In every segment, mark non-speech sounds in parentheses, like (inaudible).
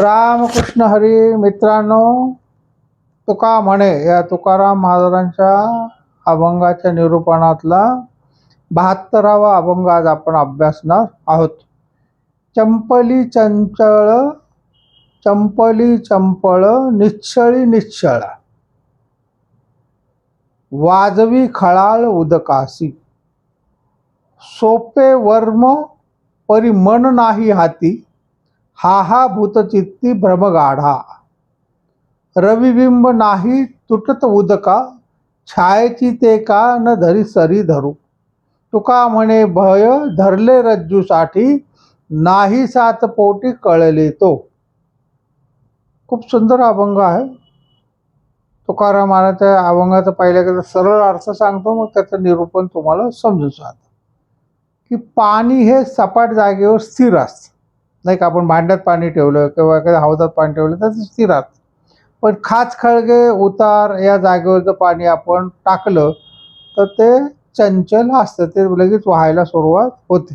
रामकृष्ण हरी मित्रांनो तुका म्हणे या तुकाराम महाराजांच्या अभंगाच्या निरूपणातला बहात्तरावा अभंग आज आपण अभ्यासणार आहोत. चंपली चंचळ चंपली चंपळ निश्चळी निश्चळा. वाजवी खळाळ उदकासी. सोपे वर्म परी मन नाही हाती. हा हा भूतचित्ती भ्रमगाढा. रविबिंब नाही तुटत उदका छायेची ते का न धरी सरी धरू. तुका म्हणे भय धरले रज्जूसाठी नाही सात पोटी कळले तो. खूप सुंदर अभंग आहे. तुकाराम महाराजच्या अभंगाचा पहिल्या सरळ अर्थ सांगतो मग त्याचं निरूपण तुम्हाला समजू सांगतो की पाणी हे सपाट जागेवर स्थिर असतं. नाही का आपण भांड्यात पाणी ठेवलं किंवा एखाद्या हौदात पाणी ठेवलं तर स्थिरात पण खाच खळगे उतार या जागेवर जर पाणी आपण टाकलं तर ते चंचल असतं ते लगेच व्हायला सुरुवात होते.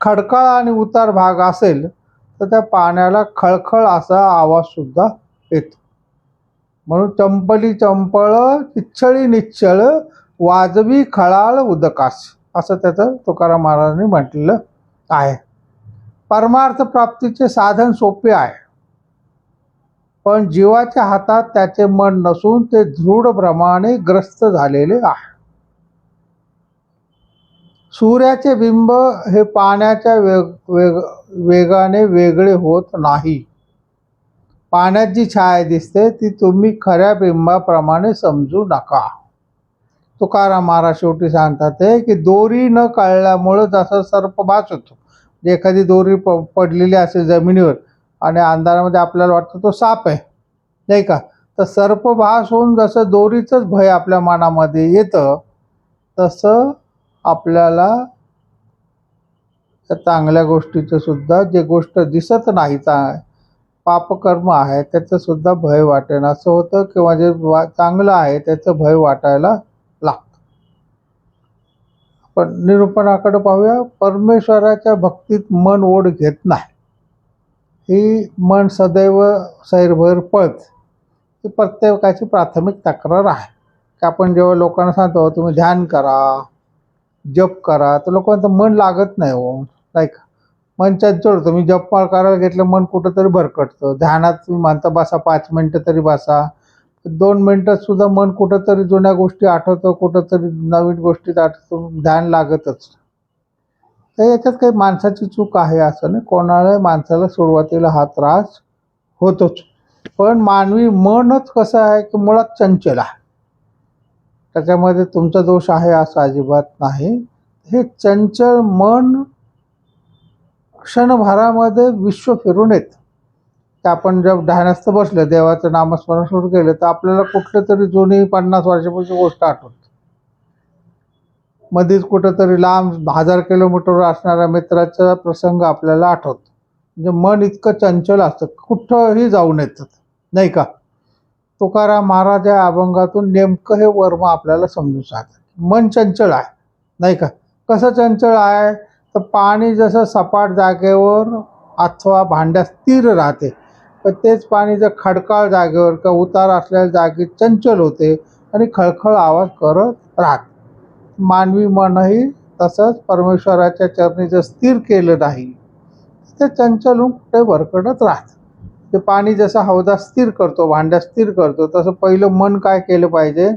खडकाळ आणि उतार भाग असेल तर त्या पाण्याला खळखळ असा आवाजसुद्धा येतो. म्हणून चंपली चंपळ किच्छळी निच्छळ वाजवी खळाळ उदकास असं त्याचं तुकाराम महाराजांनी म्हटलेलं आहे. परमार्थ प्राप्तीचे साधन सोपे आहे. पण जीवाच्या हातात त्याचे मन नसून ते दृढ भ्रमाने ग्रस्त झालेले आहे. सूर्याचे बिंब हे पाण्याच्या वेग वेग वेगाने वेगळे होत नाही. पाण्यात जी छाया दिसते ती तुम्ही खऱ्या बिंबाप्रमाणे समजू नका. तुकाराम महाराज शेवटी सांगतात ते की दोरी न कळल्यामुळं जसं सर्प होतो. जे एखादी दोरी प पडलेली असेल जमिनीवर आणि अंधारामध्ये आपल्याला वाटतं तो साप आहे नाही का? तर सर्पभास होऊन जसं दोरीचंच भय आपल्या मनामध्ये येतं तसं आपल्याला त्या चांगल्या गोष्टीचं सुद्धा जे गोष्ट दिसत नाही चा पापकर्म आहे त्याचंसुद्धा भय वाटेन. असं होतं किंवा जे वा चांगलं आहे त्याचं भय वाटायला पण निरूपणाकडे पाहूया. परमेश्वराच्या भक्तीत मन ओढ घेत नाही. ही मन सदैव सैरभर पळत. ही प्रत्येकाची प्राथमिक तक्रार आहे. की आपण जेव्हा लोकांना सांगतो तुम्ही ध्यान करा जप करा तर लोकांचं मन लागत नाही हो. लाईक मन चंचल होतं मी जपमाळ करायला घेतलं मन कुठंतरी भरकटतं. ध्यानात तुम्ही मानता बसा पाच मिनटं तरी बसा. दोन मिनटात सुद्धा मन कुठंतरी जुन्या गोष्टी आठवतं कुठंतरी नवीन गोष्टीत आठवतं ध्यान लागतच. तर याच्यात काही माणसाची चूक आहे असं नाही. कोणाला माणसाला सुरुवातीला हा त्रास होतोच. पण मानवी मनच कसं आहे की मुळात चंचल आहे. त्याच्यामध्ये तुमचा दोष आहे असं अजिबात नाही. हे चंचल मन क्षणभरामध्ये विश्व फिरून येत. तर आपण जर ध्यानस्थ बसलं देवाचं नामस्मरण सुरू केलं तर आपल्याला कुठलं तरी जुनी पन्नास वर्षापूर्वीची गोष्ट आठवते. मध्येच कुठंतरी लांब हजार किलोमीटरवर असणाऱ्या मित्राचा प्रसंग आपल्याला आठवतो. म्हणजे मन इतकं चंचल असतं कुठंही जाऊन येतात नाही का? तुकाराम महाराज या अभंगातून नेमकं हे वर्म आपल्याला समजून सांगतात मन चंचल आहे नाही का? कसं चंचल आहे? तर पाणी जसं सपाट जागेवर अथवा भांड्यात स्थिर राहते तर तेच पाणी जर खडकाळ जागेवर किंवा उतार असलेल्या जागी चंचल होते आणि खळखळ आवाज करत राहत. मानवी मनही तसंच परमेश्वराच्या चरणी जर स्थिर केलं नाही ते चंचल होऊन कुठे भरकटत राहतं. ते पाणी जसं हौदा स्थिर करतो भांड्या स्थिर करतो तसं पहिलं मन काय केलं पाहिजे?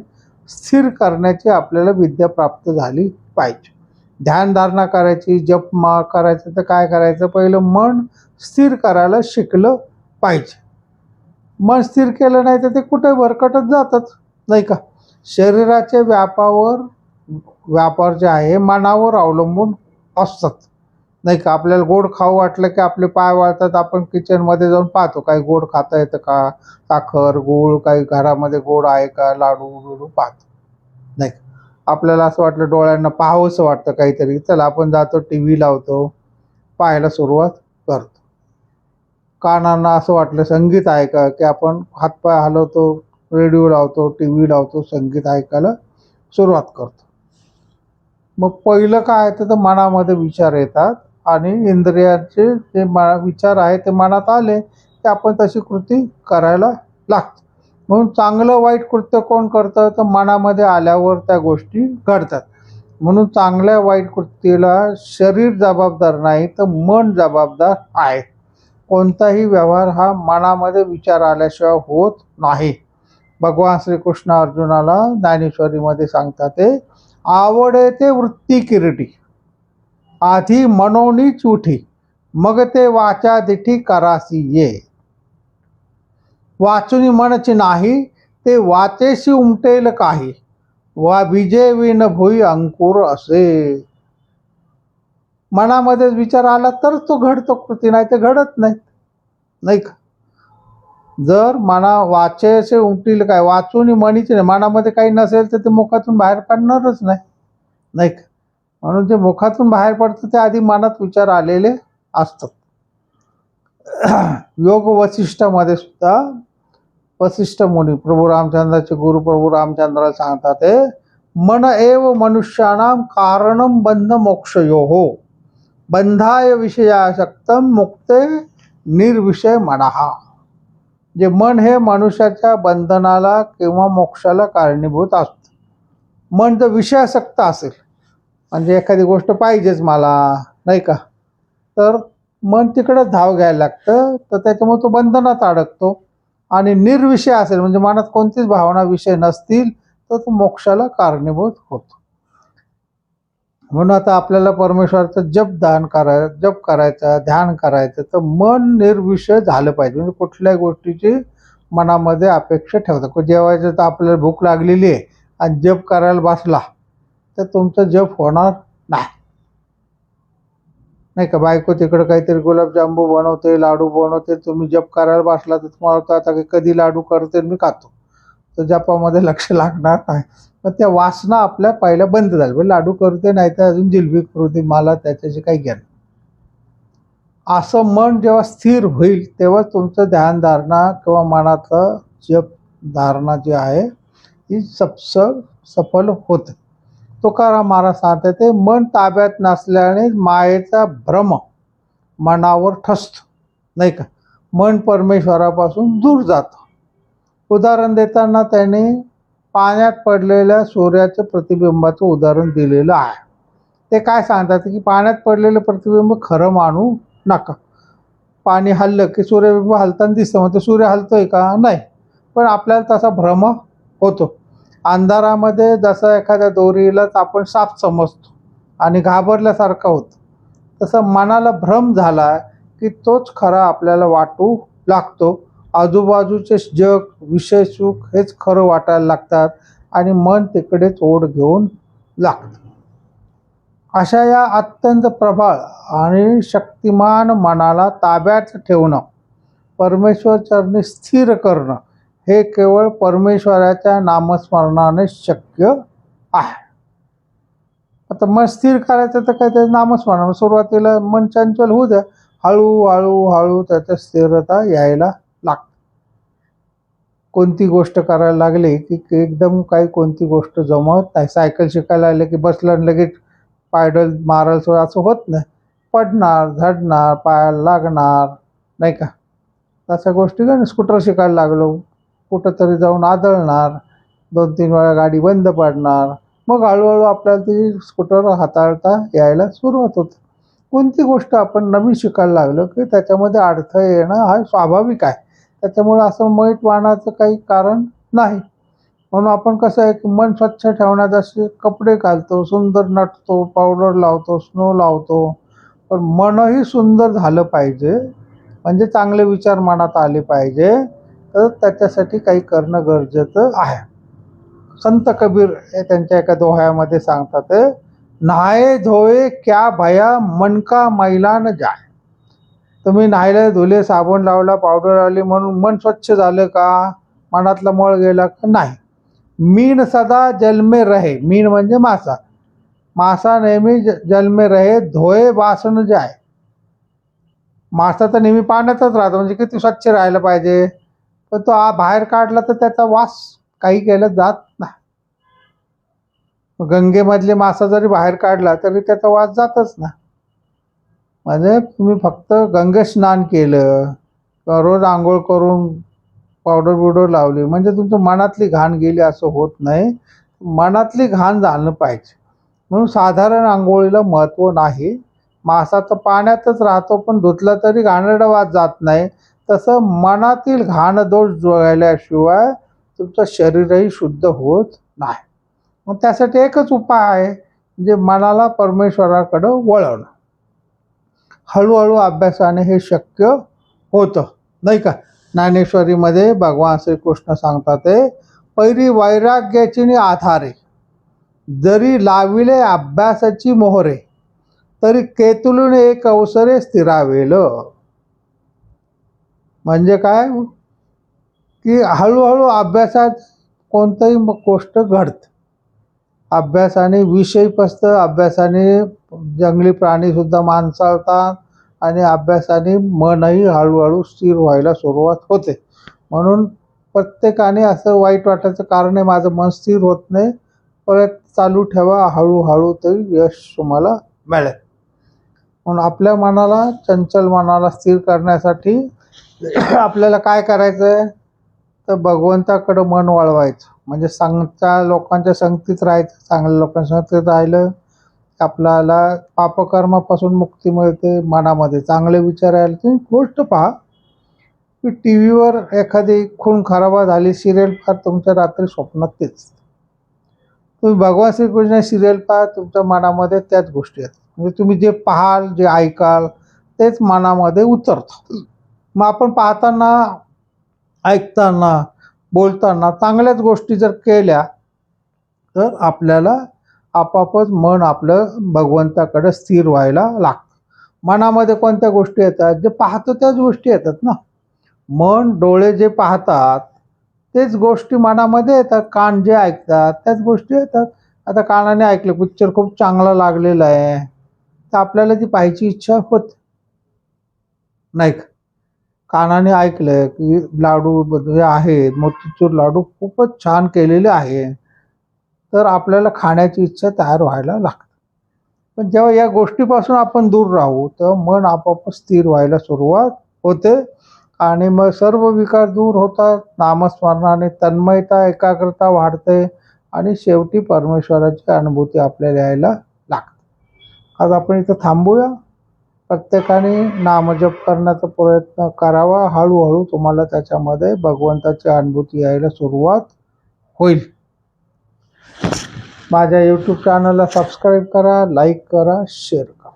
स्थिर करण्याची आपल्याला विद्या प्राप्त झाली पाहिजे. ध्यानधारणा करायची जप मा करायचं तर काय करायचं? पहिलं मन स्थिर करायला शिकलं पाहिजे. मन स्थिर केलं नाही तर ते कुठे भरकटत जातच नाही का? शरीराचे व्यापावर व्यापार जे आहे मनावर अवलंबून असतात. नाही का? आपल्याला गोड खाऊ वाटलं की आपले पाय वाळतात आपण किचनमध्ये जाऊन पाहतो काही गोड खाता येतं का? साखर गूळ काही घरामध्ये गोड आहे का? लाडू बिडू पाहतो. नाही का? आपल्याला असं वाटलं डोळ्यांना पाहावंसं वाटतं काहीतरी. चला आपण जातो टी व्ही लावतो पाहायला सुरुवात करतो. कानांना असं वाटलं संगीत ऐका की आपण हातपाय हलवतो रेडिओ लावतो टी व्ही लावतो संगीत ऐकायला सुरुवात करतो. मग पहिलं काय तर मनामध्ये विचार येतात आणि इंद्रियाचे जे मा विचार आहे ते मनात आले की आपण तशी कृती करायला लागतो. म्हणून चांगलं वाईट कृत्य कोण करतं? तर मनामध्ये आल्यावर त्या गोष्टी घडतात. म्हणून चांगल्या वाईट कृतीला शरीर जबाबदार नाही तर मन जबाबदार आहे. कोणताही व्यवहार हा मनामध्ये विचार आल्याशिवाय होत नाही. भगवान श्रीकृष्ण अर्जुनाला ज्ञानेश्वरीमध्ये सांगतात ते आवडे ते वृत्ती किरटी आधी मनोनी उठी मग ते वाचा दिठी करासी ये. वाचुनी मनची नाही ते वाचेशी उमटेल काही वा विजय विन भुई अंकुर असे. मनामध्ये विचार आला तरच तो घडतो कृती नाही ते घडत नाही नाही का? जर मना वाचेसे उमटील काय वाचून मणीचे नाही मनामध्ये काही नसेल तर ते मुखातून बाहेर पडणारच नाही. नाही का? म्हणून जे मुखातून बाहेर पडतं ते आधी मनात विचार आलेले असतात. (clears throat) योग वसिष्ठामध्ये सुद्धा वशिष्ठ मुनी प्रभू रामचंद्राचे गुरु प्रभू रामचंद्राला सांगतात ते मन एव मनुष्याणाम कारणम बंध मोक्षयो. हो बंधाय विषयासक्तम मुक्ते निर्विषय मनहा जे मन हे मनुष्याच्या बंधनाला किंवा मोक्षाला कारणीभूत असतं. मन जर विषयासक्त असेल. म्हणजे एखादी गोष्ट पाहिजेच मला नाही का? तर मन तिकडंच धाव घ्यायला लागतं तर त्याच्यामुळे तो बंधनात अडकतो. आणि निर्विषय असेल म्हणजे मनात कोणतीच भावना विषय नसतील तर तो मोक्षाला कारणीभूत होतो. म्हणून आता आपल्याला परमेश्वराचं जप दान कराय जप करायचा ध्यान करायचं तर मन निर्विषय झालं पाहिजे. म्हणजे कुठल्याही गोष्टीची मनामध्ये अपेक्षा ठेवतात जेवायचं तर आपल्याला भूक लागलेली आहे आणि जप करायला बसला तर तुमचं जप होणार नाही. नाही का? बायको तिकडं काहीतरी गुलाबजांबू बनवते लाडू बनवते तुम्ही जप करायला बसला तर तुम्हाला आता की कधी लाडू करते मी खातो. तर जपामध्ये लक्ष लागणार नाही. तर त्या वासना आपल्या पहिल्या बंद झाल्या. म्हणजे लाडू करते नाही तर अजून जिलबी करते मला त्याच्याशी काही घ्या असं मन जेव्हा स्थिर होईल तेव्हा तुमचं ध्यानधारणा किंवा मनाचं जप धारणा जी आहे ती सपस सफल होते. तुकाराम महाराज सांगते ते मन ताब्यात नसल्याने मायेचा भ्रम मनावर ठसतो. नाही का? मन परमेश्वरापासून दूर जातं. उदाहरण देताना त्याने पाण्यात पडलेल्या सूर्याचं प्रतिबिंबाचं उदाहरण दिलेलं आहे. ते काय सांगतात की पाण्यात पडलेलं प्रतिबिंब खरं मानू नका. पाणी हललं की सूर्यबिंब हलताना दिसतं मग सूर्य हलतोय का? नाही. पण आपल्याला तसा भ्रम होतो. अंधारामध्ये जसं एखाद्या दोरीलाच आपण साप समजतो आणि घाबरल्यासारखं होतं. तसं मनाला भ्रम झाला की तोच खरा आपल्याला वाटू लागतो. आजूबाजूचे जग विषय सुख हेच खरं वाटायला लागतात आणि मन तिकडेच ओढ घेऊन लागतं. अशा या अत्यंत प्रबळ आणि शक्तिमान मनाला ताब्यात ठेवणं परमेश्वर चरणी स्थिर करणं हे केवळ परमेश्वराच्या नामस्मरणाने शक्य आहे. आता मन स्थिर करायचं तर काय ते नामस्मरण? सुरुवातीला मन चंचल होऊ द्या. हळूहळू हळू त्याच्या स्थिरता यायला कोणती गोष्ट करायला लागली की एकदम काही कोणती गोष्ट जमत नाही. सायकल शिकायला लागले की बसलं आणि लगेच पायडल मारल सोड असं होत नाही. पडणार झडणार पायाला लागणार नाही का? तशा गोष्टी का स्कूटर शिकायला लागलो. कुठंतरी जाऊन आदळणार. दोन तीन वेळा गाडी बंद पडणार. मग हळूहळू आपल्याला ती स्कूटर हाताळता यायला सुरुवात होते. कोणती गोष्ट आपण नवीन शिकायला लागलो की त्याच्यामध्ये अडथळे येणं हा स्वाभाविक आहे. त्याच्यामुळे असं मैट वाणाचं काही कारण नाही. म्हणून आपण कसं आहे की मन स्वच्छ ठेवण्यात असे कपडे घालतो सुंदर नटतो पावडर लावतो स्नो लावतो. पण मनही सुंदर झालं पाहिजे म्हणजे चांगले विचार मनात आले पाहिजे. तर त्याच्यासाठी काही करणं गरजेचं आहे. संत कबीर हे त्यांच्या एका दोह्यामध्ये सांगतात नहाये धोये क्या भया मनका मैला न जाय. तुम्ही नाहीले धुले साबण लावला पावडर लावली म्हणून मन स्वच्छ झालं का? मनातला मळ गेला का? नाही. मीन सदा जलमे रहे. मीन म्हणजे मासा. मासा नेहमी ज जलमे रहे. धोये वासन जाय. मासा तर नेहमी पाण्यातच राहतो. म्हणजे किती स्वच्छ राहायला पाहिजे? पण तो आ बाहेर काढला तर त्याचा वास काही केलं जात नाही. गंगेमधले मासा जरी बाहेर काढला तरी त्याचा वास जातच ना म्हणजे तुम्ही फक्त गंगस्नान केलं रोज आंघोळ करून पावडर बिवडर लावली म्हणजे तुमचं मनातली घाण गेली असं होत नाही. मनातली घाण झालं पाहिजे. म्हणून साधारण आंघोळीला महत्त्व नाही. मासा तर पाण्यातच राहतो पण धुतला तरी घाणेरडा वाद जात नाही. तसं मनातील घाण दोष जुळल्याशिवाय तुमचं शरीरही शुद्ध होत नाही. मग त्यासाठी एकच उपाय आहे म्हणजे मनाला परमेश्वराकडं वळवणं. हळूहळू अभ्यासाने हे शक्य होतं. नाही का? ज्ञानेश्वरीमध्ये भगवान श्रीकृष्ण सांगतात ते पहिली वैराग्याची आधारे जरी लाविले अभ्यासाची मोहरे तरी केतुलून एक अवसरे स्थिरावेल. म्हणजे काय? की हळूहळू अभ्यासात कोणतंही गोष्ट घडतं. अभ्यासाने विषय पसतं अभ्यासाने जंगली प्राणीसुद्धा माणसाळतात आणि अभ्यासाने मनही हळूहळू स्थिर व्हायला सुरुवात होते. म्हणून प्रत्येकाने असं वाईट वाटायचं कारण आहे माझं मन स्थिर होत नाही. परत चालू ठेवा हळूहळू तरी यश तुम्हाला मिळेल. म्हणून आपल्या मनाला चंचल मनाला स्थिर करण्यासाठी आपल्याला काय करायचं आहे तर भगवंताकडं मन वळवायचं म्हणजे सांगता लोकांच्या संगतीत राहायचं चांगल्या लोकांच्या संगतीत राहिलं. आपल्याला पापकर्मापासून मुक्ती मिळते मनामध्ये. चांगले विचार यायला तुम्ही गोष्ट पहा. की टी व्हीवर एखादी खून खराबा झाली सिरियल फार तुमच्या रात्री स्वप्नात तेच. तुम्ही भगवान श्रीकृष्ण सिरियल पहा तुमच्या मनामध्ये त्याच गोष्टी आहेत. म्हणजे तुम्ही जे पाहाल जे ऐकाल तेच मनामध्ये उतरतं. मग आपण पाहताना ऐकताना बोलताना चांगल्याच गोष्टी जर केल्या तर आपल्याला आपापच मन आपलं भगवंताकडे स्थिर व्हायला लागतं. मनामध्ये कोणत्या गोष्टी येतात? जे पाहतो त्याच गोष्टी येतात ना. मन डोळे जे पाहतात तेच गोष्टी मनामध्ये येतात. कान जे ऐकतात त्याच गोष्टी येतात. आता कानाने ऐकलं पिक्चर खूप चांगला लागलेला आहे. तर आपल्याला ती पाहायची इच्छा होत नाही का? कानाने ऐकलं की लाडू जे आहेत मोतीचूर लाडू खूपच छान केलेले आहे. तर आपल्याला खाण्याची इच्छा तयार व्हायला लागते. पण जेव्हा या गोष्टीपासून आपण दूर राहू तेव्हा मन आपोआप स्थिर व्हायला सुरुवात होते आणि मग सर्व विकार दूर होतात. नामस्मरणाने तन्मयता एकाग्रता वाढते आणि शेवटी परमेश्वराची अनुभूती आपल्याला यायला लागते. आज आपण इथं थांबूया. प्रत्येकाने नामजप करण्याचा प्रयत्न करावा. हळूहळू तुम्हाला त्याच्यामध्ये भगवंताची अनुभूती यायला सुरुवात होईल. माझ्या यूट्यूब चॅनलला सबस्क्राईब करा लाईक करा शेअर करा.